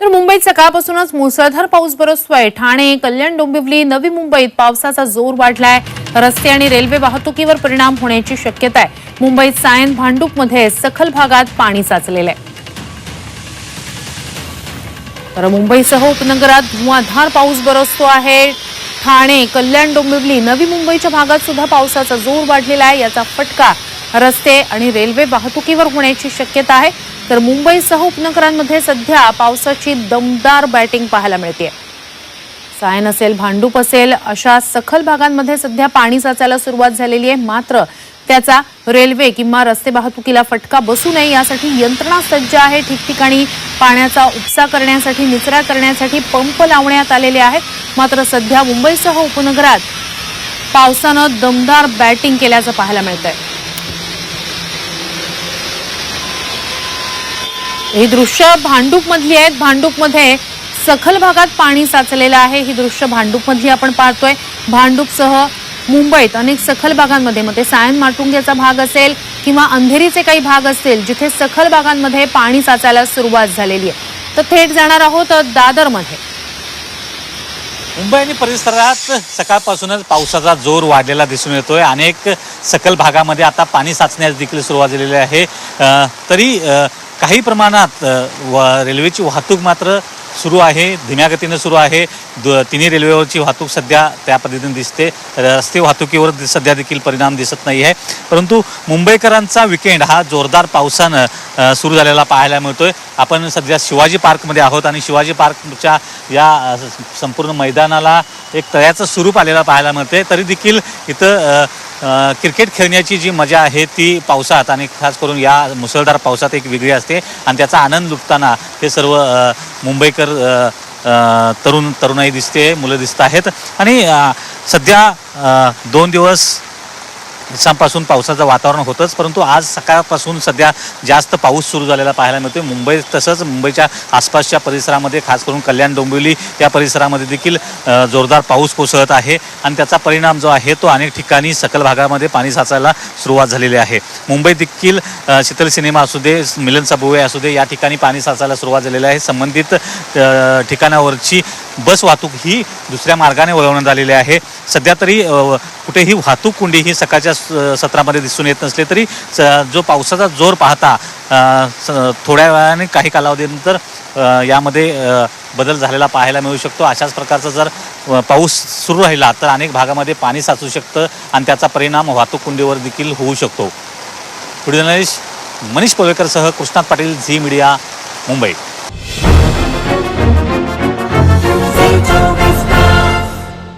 तर मुंबईत सकाळपासूनच मुसळधार पाऊस बरसतोय. ठाणे कल्याण डोंबिवली नवी मुंबईत पावसाचा जोर वाढलाय. रस्ते आणि रेल्वे वाहतुकीवर परिणाम होण्याची शक्यता आहे. मुंबईत सायन भांडूपमध्ये सखल भागात पाणी साचलेलं आहे. तर मुंबईसह उपनगरात धुवाधार पाऊस बरसतो आहे. ठाणे कल्याण डोंबिवली नवी मुंबईच्या भागात सुद्धा पावसाचा जोर वाढलेला आहे. याचा फटका रस्ते आणि रेल्वे वाहतुकीवर होण्याची शक्यता आहे. तर मुंबईसह उपनगरांमध्ये सध्या पावसाची दमदार बॅटिंग पाहायला मिळते सायन असेल भांडूप असेल अशा सखल भागांमध्ये सध्या पाणी साचायला सुरुवात झालेली आहे. मात्र त्याचा रेल्वे किंवा रस्ते वाहतुकीला फटका बसू नये यासाठी यंत्रणा सज्ज आहे. ठिकठिकाणी पाण्याचा उपसा करण्यासाठी निचरा करण्यासाठी पंप लावण्यात आलेले आहेत. मात्र सध्या मुंबईसह उपनगरात पावसानं दमदार बॅटिंग केल्याचं पाहायला मिळतंय. ही दृश्य भांडूप मधली आहेत भांडूपमध्ये सखल भागात पाणी साचलेलं आहे. ही दृश्य भांडूपमधली आपण पाहतोय. भांडूपसह मुंबईत अनेक सखल भागांमध्ये मग ते सायन माटुंग्याचा भाग असेल किंवा अंधेरीचे काही भाग असतील जिथे सखल भागांमध्ये पाणी साचायला सुरुवात झालेली आहे. तर थेट जाणार आहोत दादरमध्ये. मुंबई आणि परिसरात सकाळपासूनच पावसाचा जोर वाढलेला दिसून येतोय. अनेक सकल भागामध्ये आता पाणी साचण्यास देखील सुरुवात झालेली आहे. तरी काही प्रमाणात व रेल्वेची वाहतूक मात्र सुरू आहे धीम्या गतीनं सुरू आहे. द तिन्ही रेल्वेवरची वाहतूक सध्या त्या पद्धतीने दिसते. रस्ते वाहतुकीवर सध्या देखील परिणाम दिसत नाही आहे परंतु मुंबईकरांचा विकेंड हा जोरदार पावसानं सुरू झालेला पाहायला मिळतोय. आपण सध्या शिवाजी पार्कमध्ये आहोत आणि शिवाजी पार्कच्या या संपूर्ण मैदानाला एक तळ्याचं स्वरूप आलेलं पाहायला मिळते तरी देखील इथं क्रिकेट खेळण्याची जी मजा आहे ती पावसात आणि खास करून या मुसळधार पावसात एक वेगळी असते आणि त्याचा आनंद लुटताना हे सर्व मुंबईकर तरुण तरुणाई दिसते मुलं दिसत आहेत. आणि सध्या दोन दिवस दिवसांपासून पावसाचं वातावरण होतंच परंतु आज सकाळपासून सध्या जास्त पाऊस सुरू झालेला पाहायला मिळतोय. मुंबई तसंच मुंबईच्या आसपासच्या परिसरामध्ये खास करून कल्याण डोंबिवली या परिसरामध्ये देखील जोरदार पाऊस कोसळत आहे. आणि त्याचा परिणाम जो आहे तो अनेक ठिकाणी सकल भागामध्ये पाणी साचायला सुरुवात झालेली आहे. मुंबईत देखील शीतल सिनेमा असू दे मिलन सबुवे असू दे या ठिकाणी पाणी साचायला सुरुवात झालेली आहे. संबंधित ठिकाणावरची बस वाहतूक ही दुसऱ्या मार्गाने वळवण्यात आलेली आहे. सध्या तरी कुठेही वाहतूक कुंडी ही सकाळच्या स- सत्रामध्ये दिसून येत नसले तरी स- जो पावसाचा जोर पाहता स- थोड्या वेळाने काही कालावधीनंतर यामध्ये बदल झालेला पाहायला मिळू शकतो. अशाच प्रकारचा जर पाऊस सुरू राहिला तर अनेक भागामध्ये पाणी साचू शकतं आणि त्याचा परिणाम वाहतूक कुंडीवर देखील होऊ शकतो. व्हिडिओ जर्नलिस्ट मनीष पवेकरसह कृष्णात पाटील झी मीडिया मुंबई.